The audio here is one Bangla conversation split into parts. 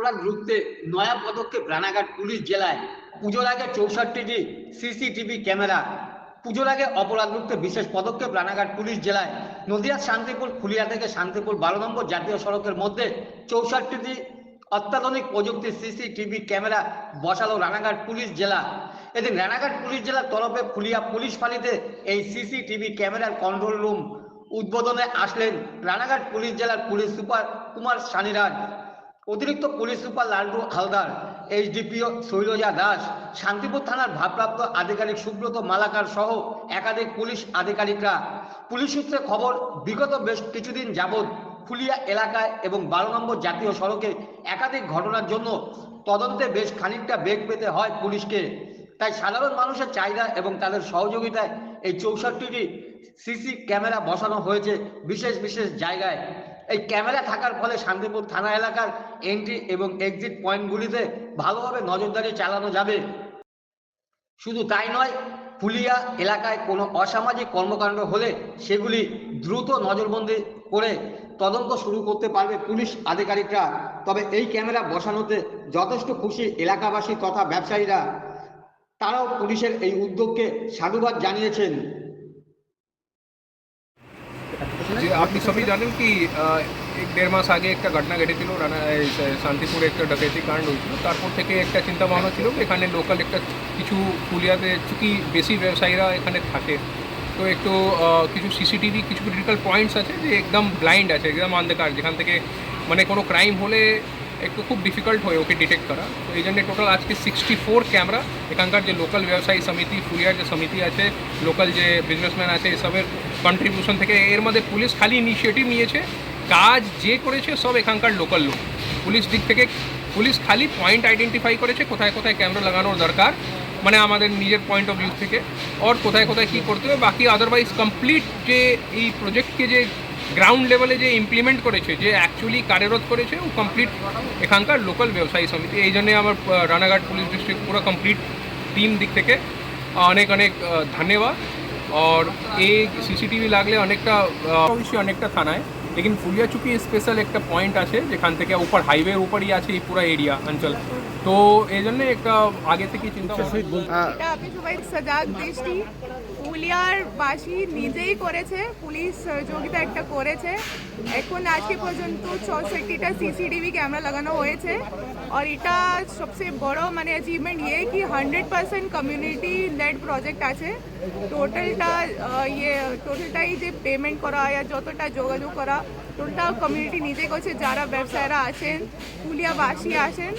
অপরাধ রুখতে নয়া পদক্ষেপ রানাঘাট পুলিশ জেলায়। পুজোর আগে চৌষট্টিটি সিসিটিভি ক্যামেরা। পুজোর আগে অপরাধ রুখতে বিশেষ পদক্ষেপ রানাঘাট পুলিশ জেলায়। নদিয়া শান্তিপুর ফুলিয়া থেকে শান্তিপুর বারো নম্বর জাতীয় সড়কের মধ্যে চৌষট্টিটি অত্যাধুনিক প্রযুক্তির সিসিটিভি ক্যামেরা বসালো রানাঘাট পুলিশ জেলা। এদিন রানাঘাট পুলিশ জেলার তরফে ফুলিয়া পুলিশ ফাঁড়িতে এই সিসিটিভি ক্যামেরার কন্ট্রোল রুম উদ্বোধনে আসলেন রানাঘাট পুলিশ জেলার পুলিশ সুপার কুমার সানিরাজ। অতিরিক্ত police super Laltu Haldar SDPO Shailaja Das, Shantipur থানার ভারপ্রাপ্ত আধিকারিক সুব্রত মালাকার সহ একাধিক পুলিশ আধিকারিকরা। পুলিশ সূত্রে খবর, বিগত বেশ কিছুদিন যাবৎ ফুলিয়া এলাকায় এবং বারো নম্বর জাতীয় সড়কে একাধিক ঘটনার জন্য তদন্তে বেশ খানিকটা বেগ পেতে হয় পুলিশকে। তাই সাধারণ মানুষের চাহিদা এবং তাদের সহযোগিতায় এই চৌষট্টিটি সিসি ক্যামেরা বসানো হয়েছে বিশেষ বিশেষ জায়গায়। এই ক্যামেরা থাকার ফলে শান্তিপুর থানা এলাকার এন্ট্রি এবং এক্সিট পয়েন্টগুলিতে ভালোভাবে নজরদারি চালানো যাবে। শুধু তাই নয়, ফুলিয়া এলাকায় কোনো অসামাজিক কর্মকাণ্ড হলে সেগুলি দ্রুত নজরবন্দি করে তদন্ত শুরু করতে পারবে পুলিশ আধিকারিকরা। তবে এই ক্যামেরা বসানোতে যথেষ্ট খুশি এলাকাবাসী তথা ব্যবসায়ীরা। তারাও পুলিশের এই উদ্যোগকে সাধুবাদ জানিয়েছেন। আপনি সবই জানেন কি আহ, এক দেড় মাস আগে একটা ঘটনা ঘটেছিল রানা শান্তিপুরে একটা ডাকাতি কাণ্ড হয়েছিল। তারপর থেকে একটা চিন্তা ভাবনা ছিল এখানে লোকাল একটা কিছু পুলিয়াতে চুকি বেশি ব্যবসায়ীরা এখানে থাকে। তো একটু কিছু সিসিটিভি কিছু ক্রিটিক্যাল পয়েন্টস আছে যে একদম ব্লাইন্ড আছে একদম অন্ধকার। যেখান থেকে মানে কোনো ক্রাইম হলে একটু খুব ডিফিকাল্ট হয় ওকে ডিটেক্ট করা। তো এই জন্য টোটাল আজকে সিক্সটি ফোর ক্যামেরা এখানকার যে লোকাল ব্যবসায়ী সমিতি ফুলিয়ার যে সমিতি আছে লোকাল যে বিজনেসম্যান আছে, এসবের কন্ট্রিবিউশন থেকে এর মধ্যে পুলিশ খালি ইনিশিয়েটিভ নিয়েছে, কাজ যে করেছে সব এখানকার লোকাল লোক। পুলিশ দিক থেকে, পুলিশ খালি পয়েন্ট আইডেন্টিফাই করেছে কোথায় কোথায় ক্যামেরা লাগানোর দরকার মানে আমাদের নিজের পয়েন্ট অফ ভিউ থেকে, আর কোথায় কোথায় কী করতে হবে, বাকি আদারওয়াইজ কমপ্লিট যে এই প্রজেক্টকে যে গ্রাউন্ড লেভেলে যে ইমপ্লিমেন্ট করেছে যে অ্যাকচুয়ালি কার্যরত করেছে ও কমপ্লিট এখানকার লোকাল ব্যবসায়ী সমিতি। এই জন্যে আমার রানাঘাট পুলিশ ডিস্ট্রিক্ট পুরো কমপ্লিট টিম দিক থেকে অনেক অনেক ধন্যবাদ। আর এই সিসিটিভি লাগলে অনেকটা অবশ্যই অনেকটা থানায়। লেকিন ফুলিয়াচুকি স্পেশাল একটা পয়েন্ট আছে যেখান থেকে উপর হাইওয়ের উপরই আছে এই পুরো এরিয়া অঞ্চল। তো এই জন্য একটা আগে থেকে চিন্তা এটা আপনি সজাগ দৃষ্টি। বাসী নিজেই করেছে, পুলিশ সহযোগিতা একটা করেছে। এখন আজকে পর্যন্ত চৌষট্টিটা সিসিটিভি ক্যামেরা লাগানো হয়েছে। আর এটা সবচেয়ে বড় মানে অ্যাচিভমেন্ট ইয়ে কি hundred percent community led project আছে টোটালটা ইয়ে টোটালটাই যে পেমেন্ট করা আর যতটা যোগাযোগ করা টোটালটা কমিউনিটি নিজে করছে, যারা ব্যবসায়ীরা আছেন, পুলিয়াবাসী আসেন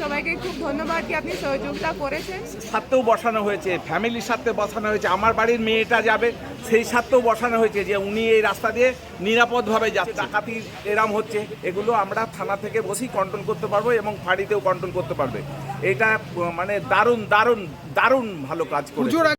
সবাইকে খুব ধন্যবাদ কি আপনি সহযোগিতা করেছেন। সাথেও বসানো হয়েছে ফ্যামিলির সাথে বসানো হয়েছে। আমার বাড়ির মেয়েটা যাবে সেই স্বার্থেও বসানো হয়েছে যে উনি এই রাস্তা দিয়ে নিরাপদভাবে যাচ্ছে। ডাকাতি এরাম হচ্ছে, এগুলো আমরা থানা থেকে বসেই কন্ট্রোল করতে পারব এবং ফাঁড়িতেও কন্ট্রোল করতে পারবে। এটা মানে দারুণ দারুণ দারুণ ভালো কাজ করে